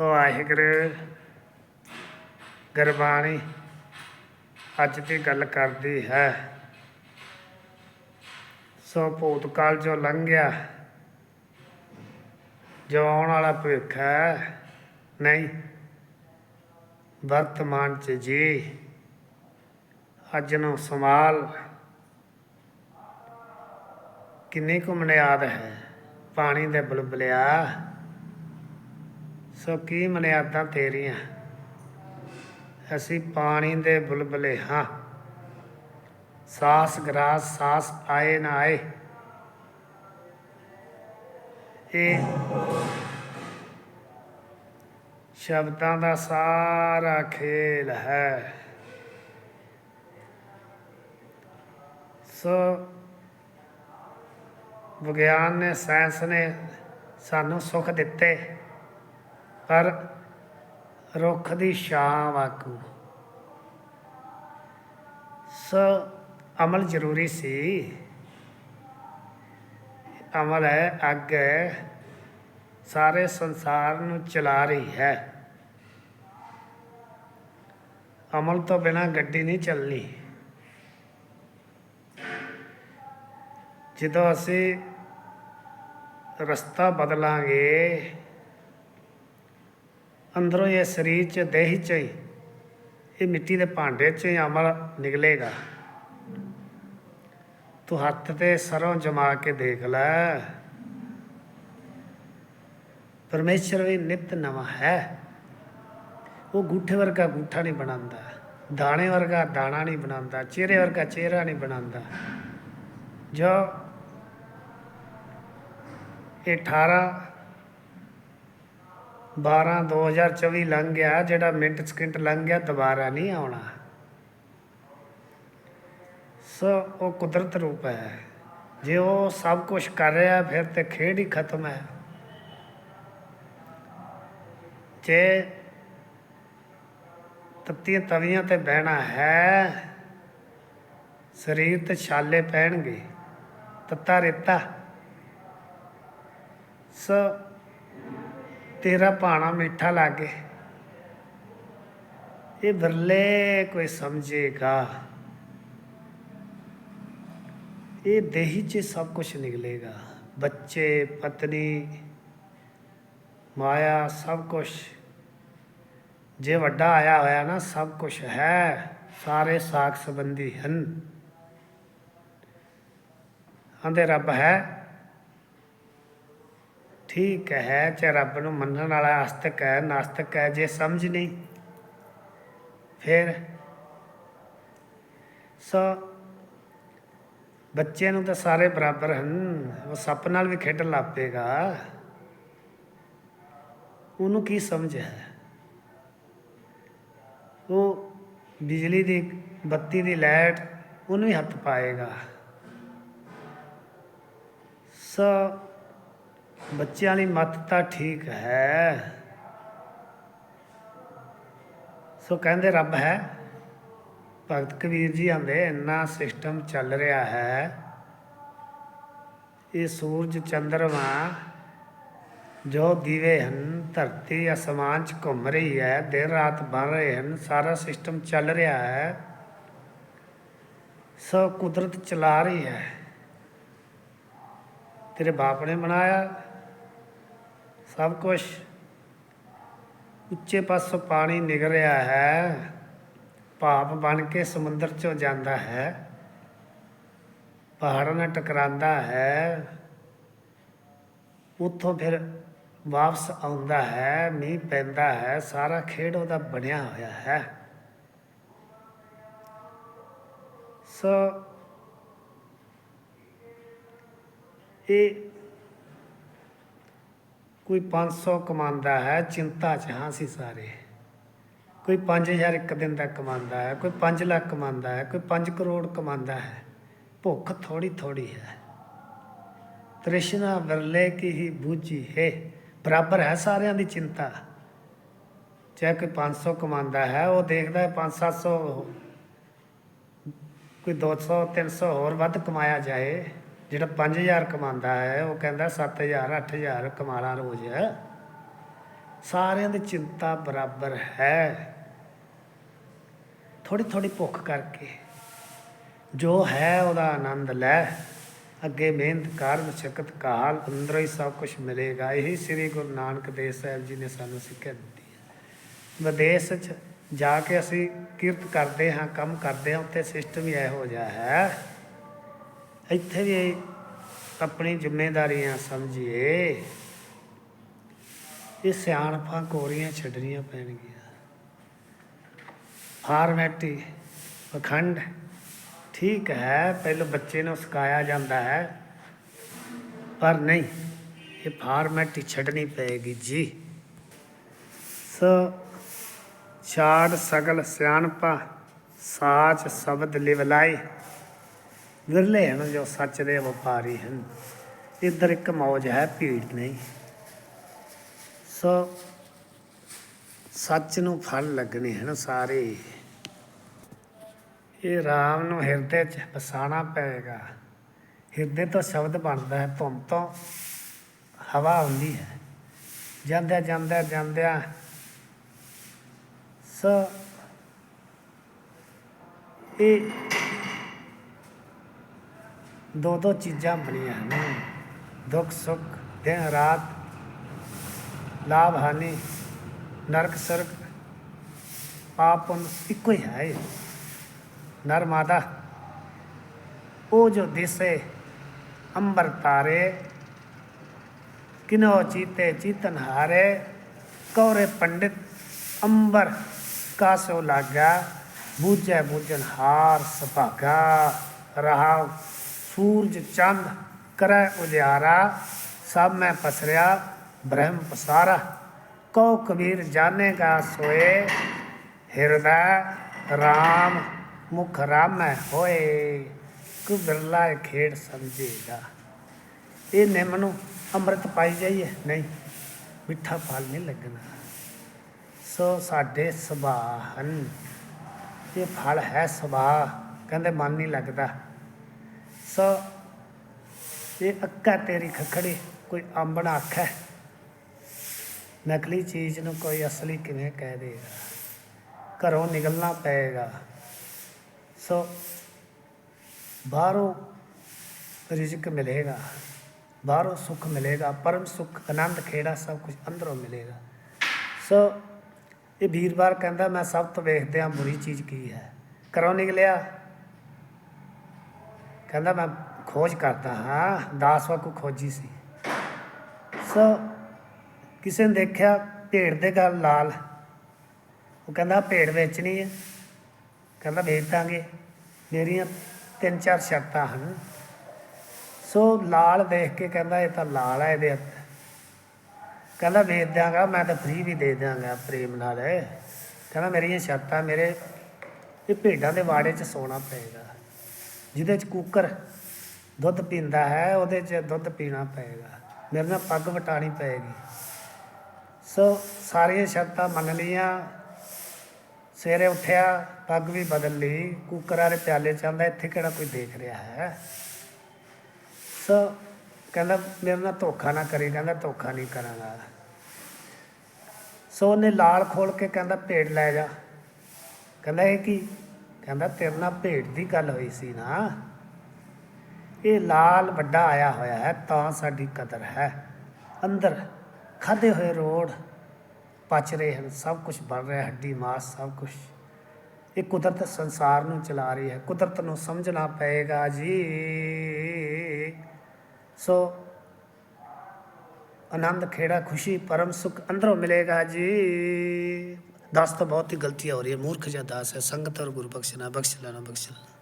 ਵਾਹਿਗੁਰੂ। ਗੁਰਬਾਣੀ ਅੱਜ ਦੀ ਗੱਲ ਕਰਦੀ ਹੈ। ਸੋ ਭੂਤਕਾਲ ਜੋ ਲੰਘਿਆ, ਜੋ ਆਉਣ ਵਾਲਾ ਭਵਿੱਖ ਹੈ, ਨਹੀਂ, ਵਰਤਮਾਨ ਚ ਜੀ। ਅੱਜ ਨੂੰ ਸੰਭਾਲ। ਕਿੰਨੀ ਕੁ ਮਨਿਆਦ ਹੈ, ਪਾਣੀ ਦੇ ਬੁਲਬਲਿਆ। ਸੋ ਕੀ ਮਨਿਆਦਾਂ ਤੇਰੀਆਂ? ਅਸੀਂ ਪਾਣੀ ਦੇ ਬੁਲਬੁਲੇ ਹਾਂ। ਸਾਸ ਗਰਾਸ ਸਾਸ ਆਏ ਨਾ ਆਏ। ਇਹ ਸ਼ਬਦਾਂ ਦਾ ਸਾਰਾ ਖੇਲ ਹੈ। ਸੋ ਵਿਗਿਆਨ ਨੇ, ਸਾਇੰਸ ਨੇ ਸਾਨੂੰ ਸੁੱਖ ਦਿੱਤੇ। ਪਰ ਰੁੱਖ ਦੀ ਛਾਂ ਵਾਕੂ ਸੋ ਅਮਲ ਜ਼ਰੂਰੀ ਸੀ। ਅਮਲ ਹੈ, ਅੱਗ ਹੈ, ਸਾਰੇ ਸੰਸਾਰ ਨੂੰ ਚਲਾ ਰਹੀ ਹੈ। ਅਮਲ ਤੋਂ ਬਿਨਾ ਗੱਡੀ ਨਹੀਂ ਚੱਲਣੀ। ਜਦੋਂ ਅਸੀਂ ਰਸਤਾ ਬਦਲਾਂਗੇ ਅੰਦਰੋਂ ਇਹ ਸਰੀਰ ਚ ਦੇਹ ਚ ਹੀ, ਇਹ ਮਿੱਟੀ ਦੇ ਭਾਂਡੇ ਚ ਹੀ ਅਮਲ ਨਿਕਲੇਗਾ। ਤੂੰ ਹੱਥ ਤੇ ਸਰੋਂ ਜਮਾ ਕੇ ਦੇਖ ਲੈ। ਪਰਮੇਸ਼ਰ ਵੀ ਨਿਤ ਨਵਾਂ ਹੈ। ਉਹ ਗੂਠੇ ਵਰਗਾ ਗੂਠਾ ਨਹੀਂ ਬਣਾਉਂਦਾ, ਦਾਣੇ ਵਰਗਾ ਦਾਣਾ ਨਹੀਂ ਬਣਾਉਂਦਾ, ਚਿਹਰੇ ਵਰਗਾ ਚਿਹਰਾ ਨਹੀਂ ਬਣਾਉਂਦਾ। ਜੋ ਇਹ 18 12 2024 ਲੰਘ ਗਿਆ, ਜਿਹੜਾ ਮਿੰਟ ਸਕਿੰਟ ਲੰਘ ਗਿਆ, ਦੁਬਾਰਾ ਨਹੀਂ ਆਉਣਾ। ਸੋ ਉਹ ਕੁਦਰਤ ਰੂਪ ਹੈ। ਜੇ ਉਹ ਸਭ ਕੁਝ ਕਰ ਰਿਹਾ, ਫਿਰ ਤੇ ਖੇਡ ਹੀ ਖਤਮ ਹੈ। ਜੇ ਤੱਤੀਆਂ ਤਵੀਆਂ ਤੇ ਬਹਿਣਾ ਹੈ, ਸਰੀਰ ਤੇ ਛਾਲੇ ਪੈਣਗੇ, ਤੱਤਾ ਰੇਤਾ। ਸੋ ਤੇਰਾ ਭਾਣਾ ਮਿੱਠਾ ਲਾਗੇ। ਇਹ ਬਿਰਲੇ ਕੋਈ ਸਮਝੇਗਾ। ਇਹ ਦੇਹੀ 'ਚ ਸਭ ਕੁਝ ਨਿਕਲੇਗਾ। ਬੱਚੇ, ਪਤਨੀ, ਮਾਇਆ, ਸਭ ਕੁਝ ਜੇ ਵੱਡਾ ਆਇਆ ਹੋਇਆ ਨਾ, ਸਭ ਕੁਝ ਹੈ। ਸਾਰੇ ਸਾਖ ਸੰਬੰਧੀ ਹਨ। ਆਂਦੇ, ਰੱਬ ਹੈ ਠੀਕ ਹੈ, ਚਾਹੇ ਰੱਬ ਨੂੰ ਮੰਨਣ ਵਾਲਾ ਆਸਤਕ ਹੈ, ਨਾਸਤਕ ਹੈ, ਜੇ ਸਮਝ ਨਹੀਂ, ਫਿਰ ਸੋ ਬੱਚਿਆਂ ਨੂੰ ਤਾਂ ਸਾਰੇ ਬਰਾਬਰ ਹਨ, ਉਹ ਸੱਪ ਨਾਲ ਵੀ ਖੇਡਣ ਲੱਗ ਪਏਗਾ। ਉਹਨੂੰ ਕੀ ਸਮਝ ਹੈ? ਉਹ ਬਿਜਲੀ ਦੀ, ਬੱਤੀ ਦੀ ਲਾਈਟ ਉਹਨੂੰ ਹੀ ਹੱਥ ਪਾਏਗਾ। ਸੋ ਬੱਚਿਆਂ ਲਈ ਮੱਤ ਤਾਂ ਠੀਕ ਹੈ। ਸੋ ਕਹਿੰਦੇ ਰੱਬ ਹੈ। ਭਗਤ ਕਬੀਰ ਜੀ ਆਂਦੇ, ਇੰਨਾ ਸਿਸਟਮ ਚੱਲ ਰਿਹਾ ਹੈ। ਇਹ ਸੂਰਜ ਚੰਦਰਮਾ ਜੋ ਦੀਵੇ ਹਨ, ਧਰਤੀ ਅਸਮਾਨ 'ਚ ਘੁੰਮ ਰਹੀ ਹੈ, ਦਿਨ ਰਾਤ ਬਣ ਰਹੇ ਹਨ, ਸਾਰਾ ਸਿਸਟਮ ਚੱਲ ਰਿਹਾ ਹੈ। ਸੋ ਕੁਦਰਤ ਚਲਾ ਰਹੀ ਹੈ। ਤੇਰੇ ਬਾਪ ਨੇ ਬਣਾਇਆ ਸਭ ਕੁਝ ਉੱਚੇ ਪਾਸੋਂ ਪਾਣੀ ਨਿਕਲ ਰਿਹਾ ਹੈ। ਭਾਪ ਬਣ ਕੇ ਸਮੁੰਦਰ 'ਚੋਂ ਜਾਂਦਾ ਹੈ। ਪਹਾੜਾਂ ਨਾਲ ਟਕਰਾਂਦਾ ਹੈ। ਉੱਥੋਂ ਫਿਰ ਵਾਪਸ ਆਉਂਦਾ ਹੈ, ਮੀਂਹ ਪੈਂਦਾ ਹੈ, ਸਾਰਾ ਖੇਡ ਉਹਦਾ ਬਣਿਆ ਹੋਇਆ ਹੈ। ਸੋ ਇਹ ਕੋਈ 500 ਕਮਾਉਂਦਾ ਹੈ, ਚਿੰਤਾ 'ਚ ਹਾਂ ਸੀ ਸਾਰੇ। ਕੋਈ 5000 ਇੱਕ ਦਿਨ ਦਾ ਕਮਾਉਂਦਾ ਹੈ, ਕੋਈ 5 ਲੱਖ ਕਮਾਉਂਦਾ ਹੈ, ਕੋਈ 5 ਕਰੋੜ ਕਮਾਉਂਦਾ ਹੈ। ਭੁੱਖ ਥੋੜੀ ਥੋੜੀ ਹੈ। ਤ੍ਰਿਸ਼ਨਾ ਵਰਲੇ ਕੀ ਹੀ ਬੂਝੀ ਹੈ। ਬਰਾਬਰ ਹੈ ਸਾਰਿਆਂ ਦੀ ਚਿੰਤਾ। ਚਾਹੇ ਕੋਈ 500 ਕਮਾਉਂਦਾ ਹੈ, ਉਹ ਦੇਖਦਾ ਹੈ 5-700 ਕੋਈ 200 300 ਹੋਰ ਵੱਧ ਕਮਾਇਆ ਜਾਏ। ਜਿਹੜਾ 5000 ਕਮਾਉਂਦਾ ਹੈ, ਉਹ ਕਹਿੰਦਾ 7000 8000 ਕਮਾਲਾ ਰੋਜ਼। ਸਾਰਿਆਂ ਦੀ ਚਿੰਤਾ ਬਰਾਬਰ ਹੈ। ਥੋੜੀ ਥੋੜੀ ਭੁੱਖ ਕਰਕੇ। ਜੋ ਹੈ, ਉਹਦਾ ਆਨੰਦ ਲੈ। ਅੱਗੇ ਮਿਹਨਤ ਕਰ ਮੁਸ਼ਕਤ ਕਾਲ, ਅੰਦਰੋਂ ਹੀ ਸਭ ਕੁਝ ਮਿਲੇਗਾ। ਇਹੀ ਸ੍ਰੀ ਗੁਰੂ ਨਾਨਕ ਦੇਵ ਸਾਹਿਬ ਜੀ ਨੇ ਸਾਨੂੰ ਸਿੱਖਿਆ ਦਿੱਤੀ ਹੈ। ਵਿਦੇਸ਼ 'ਚ ਜਾ ਕੇ ਅਸੀਂ ਕਿਰਤ ਕਰਦੇ ਹਾਂ, ਕੰਮ ਕਰਦੇ ਹਾਂ, ਉੱਥੇ ਸਿਸਟਮ ਹੀ ਇਹੋ ਜਿਹਾ ਹੈ। ਇੱਥੇ ਵੀ ਆਪਣੀ ਜ਼ਿੰਮੇਵਾਰੀਆਂ ਸਮਝੀਏ ਇਹ ਸਿਆਣਪਾਂ ਕੋਰੀਆਂ ਛੱਡਣੀਆਂ ਪੈਣਗੀਆਂ। ਫਾਰਮੈਟੀ ਪਖੰਡ ਠੀਕ ਹੈ, ਪਹਿਲਾਂ ਬੱਚੇ ਨੂੰ ਸਿਖਾਇਆ ਜਾਂਦਾ ਹੈ, ਪਰ ਨਹੀਂ, ਇਹ ਫਾਰਮੈਟੀ ਛੱਡਣੀ ਪਏਗੀ ਜੀ। ਸੋ ਛਾੜ ਸਗਲ ਸਿਆਣਪਾ, ਸਾਚ ਸ਼ਬਦ ਲਿਵਲਾਈ ਵਿਰਲੇ ਹਨ ਜੋ ਸੱਚ ਦੇ ਵਪਾਰੀ ਹਨ। ਇੱਧਰ ਇੱਕ ਮੌਜ ਹੈ, ਭੀੜ ਨਹੀਂ। ਸੋ ਸੱਚ ਨੂੰ ਫਲ ਲੱਗਣੇ ਹਨ ਸਾਰੇ। ਇਹ ਰਾਮ ਨੂੰ ਹਿਰਦੇ 'ਚ ਵਸਾਣਾ ਪਏਗਾ। ਹਿਰਦੇ ਤੋਂ ਸ਼ਬਦ ਬਣਦਾ ਹੈ ਧੁੰਮ ਤੋਂ ਹਵਾ ਹੁੰਦੀ ਹੈ। ਜਾਂਦਿਆਂ ਜਾਂਦਿਆਂ ਜਾਂਦਿਆਂ ਸੋ ਇਹ ਦੋ ਦੋ ਚੀਜ਼ਾਂ ਬਣੀਆਂ ਨੇ ਦੁੱਖ ਸੁੱਖ ਦਿਨ ਰਾਤ ਲਾਭ ਹਾਨੀ ਨਰਕ ਸਰਕ ਪਾਪ ਪੁੰਨ ਇੱਕੋ ਹੀ ਹੈ ਇਹ। ਨਰ ਮਾਦਾ ਉਹ ਜੋ ਦਿਸੇ ਅੰਬਰ ਤਾਰੇ ਕਿਨੋ ਚੀਤੇ ਚੀਤਨ ਹਾਰੇ ਕੌਰੇ ਪੰਡਿਤ ਅੰਬਰ ਕਾਸੋ ਲਾਗਾ ਬੂਝੈ ਬੂਝਨ ਹਾਰ ਸੁਭਾਗਾ ਰਹਾ ਸੂਰਜ ਚੰਦ ਕਰੈ ਉਜਿਆਰਾ ਸਭ ਮੈਂ ਪਸਰਿਆ, ਬ੍ਰਹਮ ਪਸਾਰਾ। ਕਉ ਕਬੀਰ ਜਾਣੇਗਾ ਸੋਏ, ਹਿਰਦਾ RAM ਮੁਖ ਰਾਮੈ ਹੋਏ। ਕੋ ਬਿਰਲਾ ਇਹ ਖੇਡ ਸਮਝੇਗਾ ਇਹ ਨਿੰਮ ਨੂੰ ਅੰਮ੍ਰਿਤ ਪਾਈ ਜਾਈਏ? ਨਹੀਂ, ਮਿੱਠਾ ਫਲ ਨਹੀਂ ਲੱਗਣਾ। ਸੋ ਸਾਡੇ ਸੁਭਾਅ ਹਨ। ਇਹ ਫਲ ਹੈ ਸੁਭਾਅ, ਕਹਿੰਦੇ ਮਨ ਨਹੀਂ ਲੱਗਦਾ। ਸੋ ਇਹ ਅੱਕਾ ਤੇਰੀ ਖਖੜੀ ਕੋਈ ਅੰਬਣਾ ਅੱਖ ਹੈ ਨਕਲੀ ਚੀਜ਼ ਨੂੰ ਕੋਈ ਅਸਲੀ ਕਿਵੇਂ ਕਹਿ ਦੇਗਾ? ਘਰੋਂ ਨਿਕਲਣਾ ਪਏਗਾ। ਸੋ ਬਾਹਰੋਂ ਰਿਜ਼ਕ ਮਿਲੇਗਾ, ਬਾਹਰੋਂ ਸੁੱਖ ਮਿਲੇਗਾ, ਪਰਮ ਸੁੱਖ, ਆਨੰਦ, ਖੇੜਾ ਸਭ ਕੁਝ ਅੰਦਰੋਂ ਮਿਲੇਗਾ। ਸੋ ਇਹ ਵੀਰਵਾਰ ਕਹਿੰਦਾ, ਮੈਂ ਸਭ ਤੋਂ ਵੇਖਦੇ ਹਾਂ ਬੁਰੀ ਚੀਜ਼ ਕੀ ਹੈ? ਘਰੋਂ ਨਿਕਲਿਆ ਕਹਿੰਦਾ ਮੈਂ ਖੋਜ ਕਰਦਾ ਹਾਂ, ਦਾਸ ਵਾਕੂ ਖੋਜੀ ਸੀ। ਸੋ ਕਿਸੇ ਨੇ ਦੇਖਿਆ ਭੇਡ ਦੇ ਗਲ ਲਾਲ। ਉਹ ਕਹਿੰਦਾ ਭੇਡ ਵੇਚਣੀ ਹੈ। ਕਹਿੰਦਾ ਵੇਚ ਦਾਂਗੇ। ਮੇਰੀਆਂ ਤਿੰਨ ਚਾਰ ਸ਼ਰਤਾਂ ਹਨ। ਸੋ ਲਾਲ ਦੇਖ ਕੇ ਕਹਿੰਦਾ ਇਹ ਤਾਂ ਲਾਲ ਹੈ ਇਹਦੇ ਹੱਥ। ਕਹਿੰਦਾ ਵੇਚ ਦਿਆਂਗਾ, ਮੈਂ ਤਾਂ ਫ੍ਰੀ ਵੀ ਦੇ ਦਿਆਂਗਾ ਪ੍ਰੇਮ ਨਾਲ। ਕਹਿੰਦਾ ਮੇਰੀਆਂ ਸ਼ਰਤਾਂ ਮੇਰੇ, ਇਹ ਭੇਡਾਂ ਦੇ ਵਾੜੇ 'ਚ ਸੋਣਾ ਪਏਗਾ। ਜਿਹਦੇ 'ਚ ਕੁੱਕਰ ਦੁੱਧ ਪੀਂਦਾ ਹੈ, ਉਹਦੇ 'ਚ ਦੁੱਧ ਪੀਣਾ ਪਏਗਾ। ਮੇਰੇ ਨਾਲ ਪੱਗ ਵਟਾਣੀ ਪਏਗੀ। ਸੋ ਸਾਰੀਆਂ ਸ਼ਰਤਾਂ ਮੰਨ ਲਈਆਂ। ਸਵੇਰੇ ਉੱਠਿਆ, ਪੱਗ ਵੀ ਬਦਲ ਲਈ। ਕੁੱਕਰ ਵਾਲੇ ਪਿਆਲੇ ਚ ਆਂਦਾ ਇੱਥੇ ਕਿਹੜਾ ਕੋਈ ਦੇਖ ਰਿਹਾ ਹੈ? ਸੋ ਕਹਿੰਦਾ, ਮੇਰੇ ਨਾਲ ਧੋਖਾ ਨਾ ਕਰੀ, ਕਹਿੰਦਾ ਧੋਖਾ ਨਹੀਂ ਕਰਾਂਗਾ। ਸੋ ਉਹਨੇ ਲਾਲ ਖੋਲ ਕੇ ਕਹਿੰਦਾ, ਭੇਡ ਲੈ ਜਾ। ਕਹਿੰਦਾ, ਇਹ ਕੀ? ਕਹਿੰਦਾ ਤੇਰੇ ਨਾਲ ਭੇਟ ਦੀ ਗੱਲ ਹੋਈ ਸੀ ਨਾ। ਇਹ ਲਾਲ ਵੱਡਾ ਆਇਆ ਹੋਇਆ ਹੈ, ਤਾਂ ਸਾਡੀ ਕਦਰ ਹੈ। ਅੰਦਰ ਖਾਦੇ ਹੋਏ ਰੋੜ ਪਚ ਰਹੇ ਹਨ, ਸਭ ਕੁਝ ਬਣ ਰਿਹਾ, ਹੱਡੀ ਮਾਸ ਸਭ ਕੁਝ ਇਹ ਕੁਦਰਤ ਸੰਸਾਰ ਨੂੰ ਚਲਾ ਰਹੀ ਹੈ। ਕੁਦਰਤ ਨੂੰ ਸਮਝਣਾ ਪਏਗਾ ਜੀ। ਸੋ ਆਨੰਦ, ਖੇੜਾ ਖੁਸ਼ੀ, ਪਰਮ ਸੁਖ ਅੰਦਰੋਂ ਮਿਲੇਗਾ ਜੀ। ਦਾਸ ਤਾਂ ਬਹੁਤ ਹੀ ਗਲਤੀਆਂ ਹੋ ਰਹੀ ਹੈ ਮੂਰਖ ਜਿਹਾ ਦਾਸ ਹੈ ਸੰਗਤ ਔਰ ਗੁਰੂ ਬਖਸ਼ਣਾ ਬਖਸ਼ ਲੈਣਾ ਬਖਸ਼ ਲੈਣਾ